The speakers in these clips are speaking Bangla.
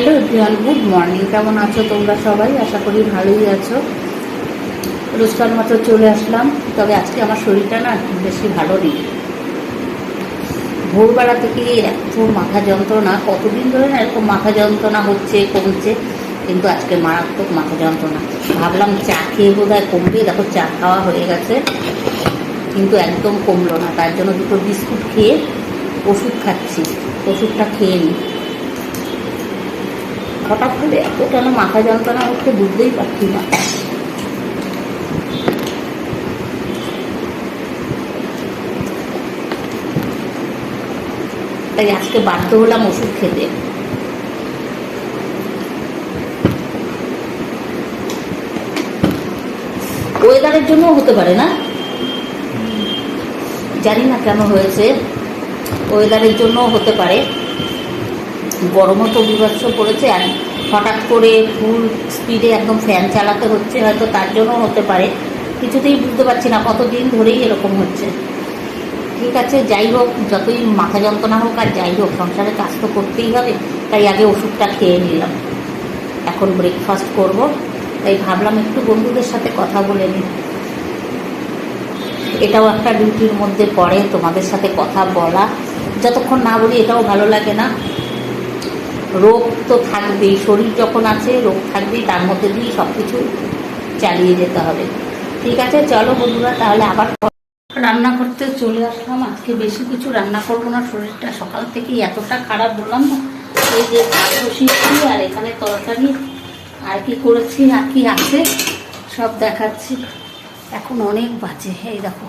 Hello everyone, good morning. কেমন আছো তোমরা সবাই? আশা করি ভালোই আছো। রোজকার মতো চলে আসলাম। তবে আজকে আমার শরীরটা না বেশি ভালো নেই। ভোরবেলা থেকে এত মাথা যন্ত্রণা। কতদিন ধরে না এরকম মাথা যন্ত্রণা হচ্ছে, কমছে, কিন্তু আজকে মারাত্মক মাথা যন্ত্রণা। ভাবলাম চা খেয়ে বোধ হয় কমবে। দেখো, চা খাওয়া হয়ে গেছে। কিন্তু একদম কমলো না। তার জন্য দুটো বিস্কুট খেয়ে ওষুধ খাচ্ছি। ওষুধটা খেয়ে নিই হঠাৎ করে এত কেন মাথা যন্ত্রণা হচ্ছে বুঝতেই পারছি না। তাই আজকে বাধ্য হলাম ওষুধ খেতে। ওয়েদারের জন্য হতে পারে না? জানি না কেন হয়েছে। ওয়েদারের জন্য হতে পারে। গরমও তো বিভৎস পড়েছে আর হঠাৎ করে ফুল স্পিডে একদম ফ্যান চালাতে হচ্ছে, হয়তো তার জন্য হতে পারে। কিছুতেই বুঝতে পারছি না কতদিন ধরেই এরকম হচ্ছে। ঠিক আছে, যাই হোক, যতই মাথা যন্ত্রণা হোক আর যাই হোক, সংসারে কাজ তো করতেই হবে, তাই আগে ওষুধটা খেয়ে নিলাম। এখন ব্রেকফাস্ট করব, তাই ভাবলাম একটু বন্ধুদের সাথে কথা বলে নিই। এটাও একটা ডিউটির মধ্যে পড়ে তোমাদের সাথে কথা বলা। যতক্ষণ না বলি এটাও ভালো লাগে না। রোগ তো থাকবেই, শরীর যখন আছে, রোগ থাকবেই, তার মধ্যে দিয়েই সব কিছু চালিয়ে যেতে হবে। ঠিক আছে? চলো বন্ধুরা, তাহলে আবার রান্না করতে চলে আসলাম। আজকে বেশি কিছু রান্না করব না, শরীরটা সকাল থেকেই এতটা খারাপ বললাম না। এই যে ভাত বসিয়েছি আর এখানে তরকারি, আর কি করেছি, আর কি আছে, সব দেখাচ্ছি। এখন অনেক বাজে, এই দেখো।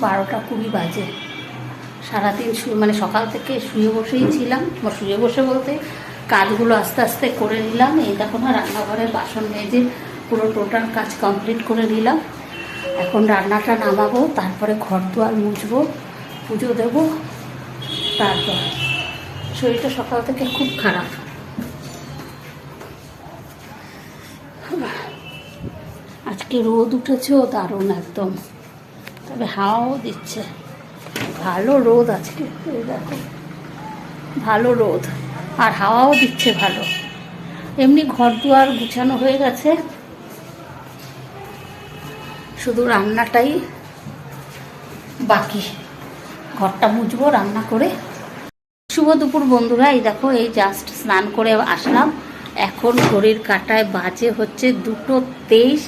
বারোটা কুড়ি বাজে। সারাদিন মানে সকাল থেকে শুয়ে বসেই ছিলাম। শুয়ে বসে বলতে কাজগুলো আস্তে আস্তে করে নিলাম। এই দেখো না রান্নাঘরের বাসন মেজে পুরো টোটাল কাজ কমপ্লিট করে নিলাম। এখন রান্নাটা নামাবো, তারপরে ঘর দুয়ার মুছবো, পুজো দেবো, তারপর শরীরটা সকাল থেকে খুব খারাপ। আজকে রোদ উঠেছেও দারুণ একদম। তবে হাওয়াও দিচ্ছে। ভালো রোদ আজকে দেখো, ভালো রোদ। আর হাওয়াও দিচ্ছে ভালো। এমনি ঘর দুয়ার গুছানো হয়ে গেছে। শুধু রান্নাটাই বাকি। ঘরটা মুছবো, রান্না করে। শুভ দুপুর বন্ধুরা, এই দেখো, এই জাস্ট স্নান করে আসলাম। এখন ঘড়ির কাটায় বাজে হচ্ছে দুটো তেইশ।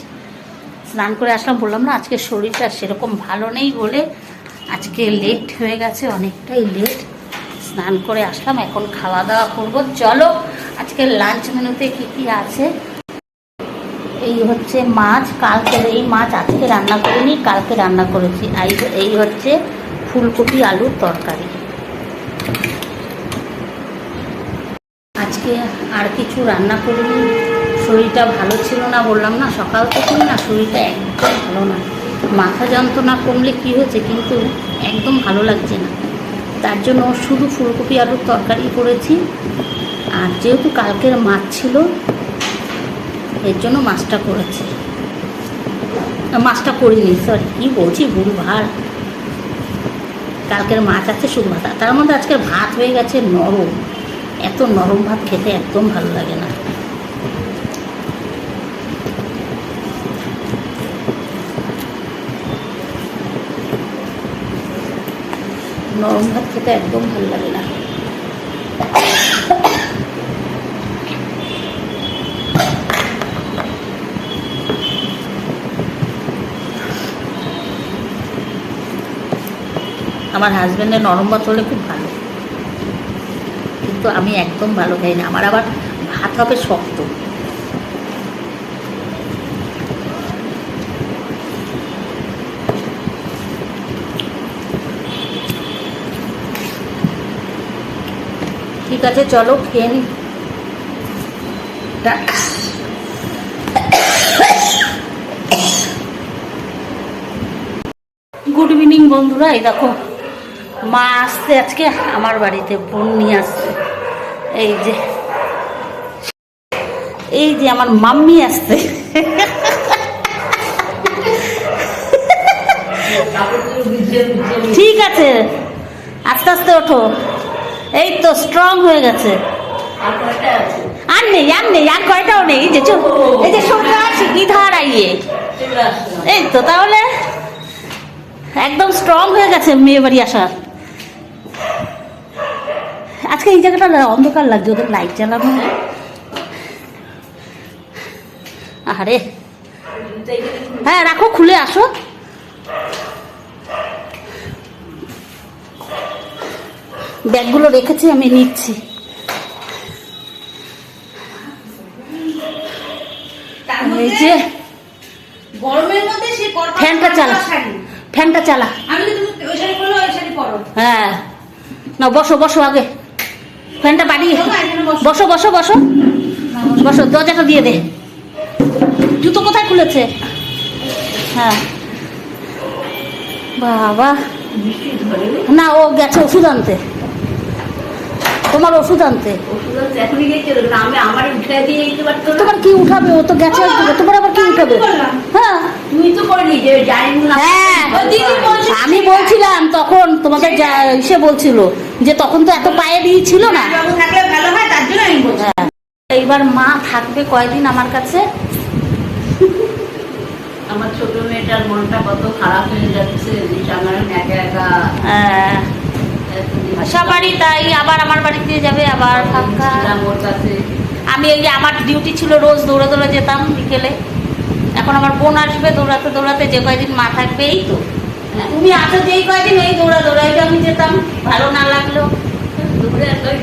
স্নান করে আসলাম, বললাম না, আজকে শরীরটা সেরকম ভালো নেই বলে আজকে লেট হয়ে গেছে, অনেকটাই লেট স্নান করে আসলাম, এখন খাওয়া দাওয়া করব। চলো, আজকে লাঞ্চ মেনুতে কি কি আছে? এই হচ্ছে মাছ কালকে এই মাছ আজকে রান্না করিনি, কালকে রান্না করেছি। এই এই হচ্ছে ফুলকপি আলুর তরকারি। আজকে আর কিছু রান্না করিনি। শরীরটা ভালো ছিল না, বললাম না, সকাল থেকেই না শরীরটা একদম ভালো না। মাথা যন্ত্রণা কমলে কি হয়েছে কিন্তু একদম ভালো লাগছে না। তার জন্য শুধু ফুলকপি আলুর তরকারি করেছি। আর যেহেতু কালকের মাছ ছিল, এর জন্য মাছটা করেছি। মাছটা করিনি সরি কী বলছি, ভুল ভালো। কালকের মাছ আছে শুধু ভাত তার মধ্যে আজকে ভাত হয়ে গেছে নরম। এত নরম ভাত খেতে একদম ভালো লাগে না। নরম ভাত খেতে একদম ভালো লাগে না। আমার হাজব্যান্ডের নরম ভাত হলে খুব ভালো। কিন্তু আমি একদম ভালো খাই না। আমার আবার ভাত হবে শক্ত। ঠিক আছে চলো খেয়ে নি। গুড ইভিনিং বন্ধুরা এই দেখো মা আসছে আজকে আমার বাড়িতে বোন নিয়ে আসছে। এই যে এই যে আমার মাম্মি আসছে। ঠিক আছে আস্তে আস্তে ওঠো। এই তো স্ট্রং হয়ে গেছে। আর নেই আর নেই আর কয়টাও নেই। যে এই যে সোজা ইধার আইয়ে। এই তো তাহলে একদম স্ট্রং হয়ে গেছে মেয়ে বাড়ি আসার আজকে এই জায়গাটা অন্ধকার লাগছে ওদের লাইট জ্বালানো আরে হ্যাঁ রাখো খুলে আসো। ব্যাগগুলো রেখেছি আমি নিচ্ছি। এই যে গরমের মধ্যে সে ফ্যানটা চালা। ফ্যানটা চালা। আমি তুমি ওই শাড়ি পরলে ওই শাড়ি পরো। হ্যাঁ। না বসো বসো আগে। ফ্যানটা বাড়িয়ে। বসো বসো বসো। বসো দরজাটা দিয়ে দে। জুতো কোথায় খুলেছে? হ্যাঁ। বাবা। না ও গেছে ওষুধ আনতে। দিতে ওষুধ আনতে। তোমার কি উঠাবে? ও তো গেছে তোমার আবার কি উঠাবে? হ্যাঁ। না হ্যাঁ। আমি বলছিলাম তখন তোমাদের যা- সে বলছিল যে তখন তো এত পায়ে দিয়েছিল না। বাবু থাকলে ভালো হয়। এইবার মা থাকবে কয়দিন আমার কাছে? আমার ছোট মেয়েটার মনটা কত খারাপ হয়ে যাচ্ছে। আমার একা একা সবারই তাই আবার আমার বাড়িতে যাবে আবার কাছে আমি এই যে আমার ডিউটি ছিল রোজ দৌড়ে দৌড়ে যেতাম বিকেলে। এখন আমার বোন আসবে দৌড়াতে দৌড়াতে যে কয়দিন মা থাকবে এই তো। তুমি আছো যেই কয়দিন এই দৌড়া দৌড়াই আমি যেতাম। ভালো না লাগল।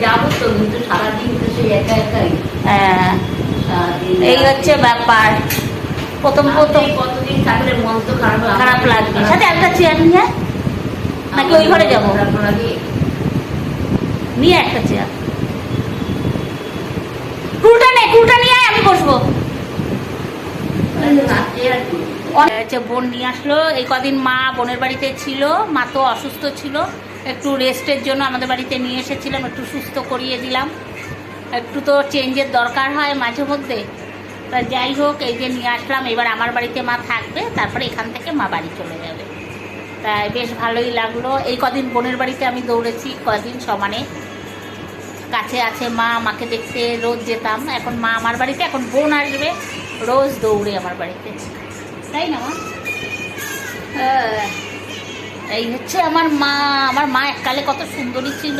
যাব তো কিন্তু সারাদিন তো সেই একা একাই। হ্যাঁ, এই হচ্ছে ব্যাপার। প্রথম প্রথম। কতদিন থাকলে মন তো খারাপ খারাপ লাগবে। সাথে একটা চেয়ার নিয়ে নাকি ওই ঘরে যাব? নিয়ে একটা চেয়ার কুলটা নে, কুলটা নিয়ে আমি বসবো। হচ্ছে বোন নিয়ে আসলো। এই কদিন মা বোনের বাড়িতে ছিল, মা তো অসুস্থ ছিল। একটু রেস্টের জন্য আমাদের বাড়িতে নিয়ে এসেছিলাম, একটু সুস্থ করিয়ে দিলাম। একটু তো চেঞ্জের দরকার হয় মাঝে মধ্যে। তা যাই হোক, এই যে নিয়ে আসলাম, এবার আমার বাড়িতে মা থাকবে, তারপরে এখান থেকে মা বাড়ি চলে যাবে। তাই বেশ ভালোই লাগল। এই কদিন বোনের বাড়িতে আমি দৌড়েছি, কদিন সমানে। কাছে আছে মা মাকে দেখতে রোজ যেতাম। এখন মা আমার বাড়িতে এখন বোন আসবে রোজ দৌড়ে আমার বাড়িতে। তাই না মা। এই হচ্ছে আমার মা। আমার মা এককালে কত সুন্দরী ছিল।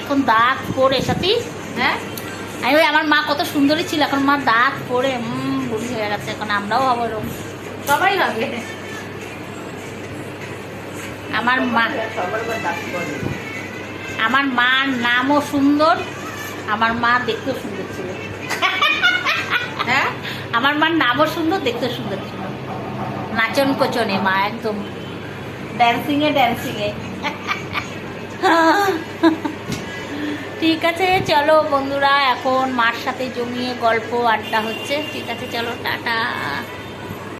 এখন দাঁত পড়ে সাথী হ্যাঁ? আমি আমার মা কত সুন্দরী ছিল এখন মা দাঁত পড়ে হুম বুড়ি হয়ে গেছে এখন আমরাও হব এরকম সবাই হবে। আমার মা সবার। আমার মার নামও সুন্দর আমার মা দেখতেও সুন্দর ছিল। হ্যাঁ? আমার মার নামও সুন্দর দেখতেও সুন্দর ছিল। নাচন কোচনে মা একদম ড্যান্সিংয়ে ড্যান্সিংয়ে ঠিক আছে চলো বন্ধুরা এখন মার সাথে জমিয়ে গল্প আড্ডা হচ্ছে। ঠিক আছে চলো টাটা।